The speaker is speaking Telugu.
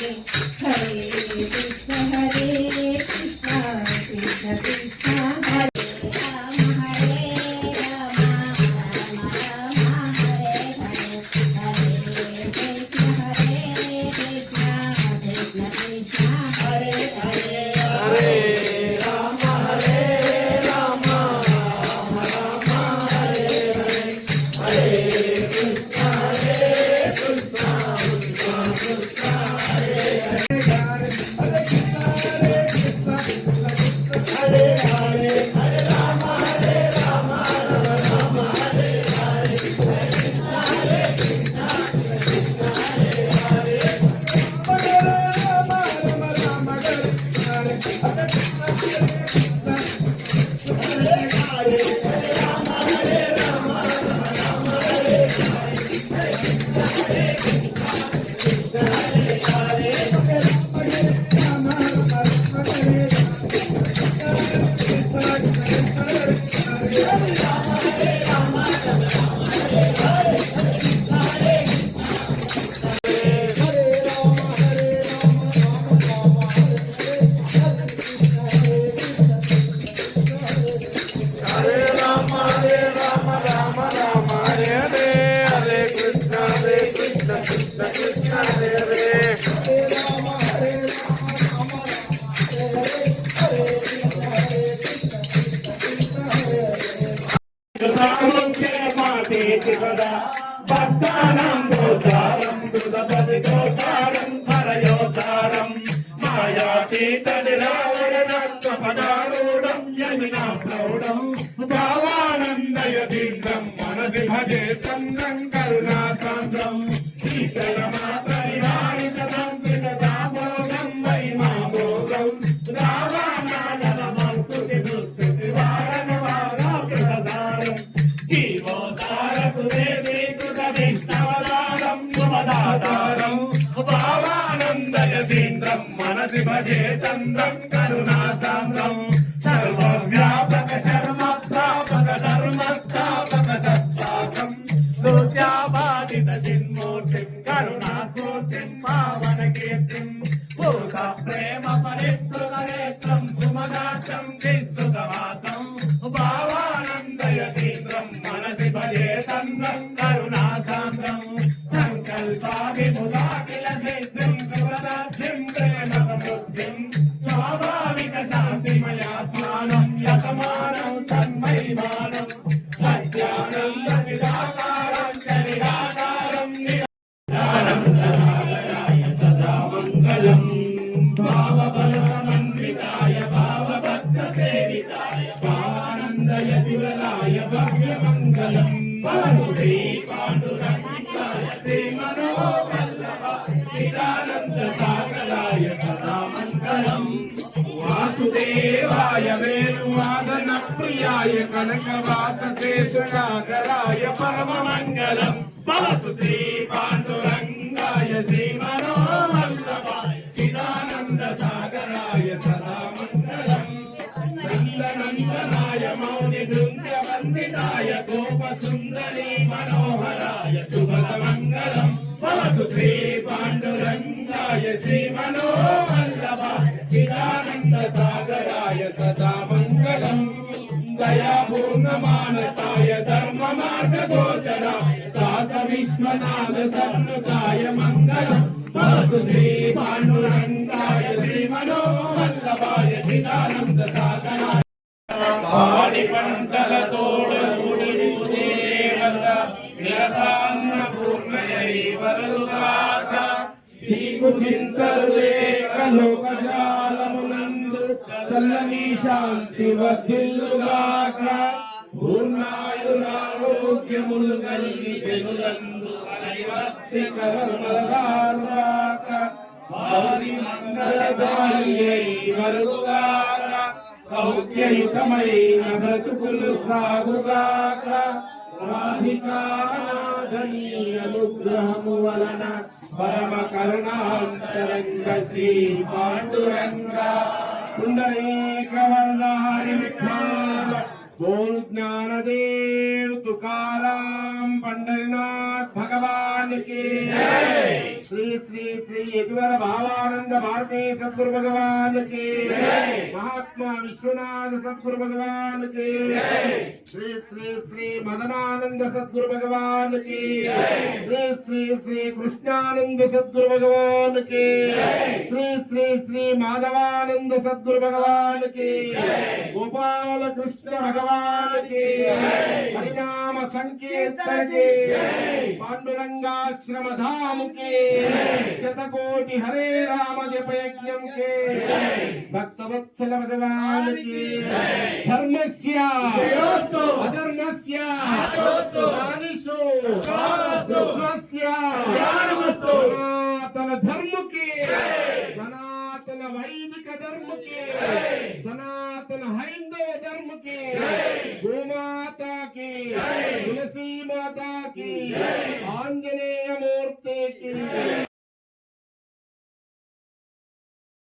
हरे कृष्ण हरे దుదపది దోతారం హరయోతారం రావణ రావణత్వపదారూఢం యమినా ప్రౌఢం. భావానందయ దీర్ఘం మనది భజే చంద్రం కరుణాకాంతం. శీతలమాత్రైవాణిత మనసి భజే చంద్రం కరుణాసాంద్రం సర్వవ్యాపక ప్రియాయ కనకవాస సేతునాగరాయ పరమ మంగళం భవతు శ్రీ పాండురంగాయ శ్రీ శ్రీమనోవల్లభాయ చిదానంద సాగరాయ సదా మంగళం నందనందనాయ మౌని బృంద వందితాయ గోప సుందరి మనోహరాయ శుభద మంగళం భవతు శ్రీ పాండురంగాయ శ్రీ చల్లని శాంతి వర్ధిల్లుగాక పూర్ణాయురారోగ్యములు కలిగి జనులందు అలైవత్తి కరమలగాక వారి మంగళదాయి వరుగాక సౌఖ్యయుతమైన బ్రతుకులు సాగుగాక అనుగ్రహము వలన పరమ కరుణాంతరంగ శ్రీ పాండురంగా. पुंडरीकवरदारी विठ्ठल बोल ज्ञानदेव तुकाराम पंढरीनाथ భగవానికి. శ్రీ శ్రీ శ్రీ యదువర భావానంద భారతీ సద్గురు భగవానికి మహాత్మా విశ్వనాథ సద్గురు భగవానికి శ్రీ శ్రీ శ్రీ మదనానంద సద్గురు భగవానికి శ్రీ శ్రీ శ్రీ కృష్ణానంద సద్గురు భగవానికి శ్రీ శ్రీ శ్రీ మాధవానంద సద్గురు భగవానికి గోపాల కృష్ణ భగవానికి. పరిణామ సంకీర్తనకి. पांडुरंगाश्रम धाम के शतकोटि हरे राम जप यज्ञम के भक्त वत्सल भगवान के धर्म से अधर्म से धर्म के वैदिक धर्म के। सनातन हिंदू धर्म के। गोमाता की। तुलसी माता की। आंजनेय मूर्ति की।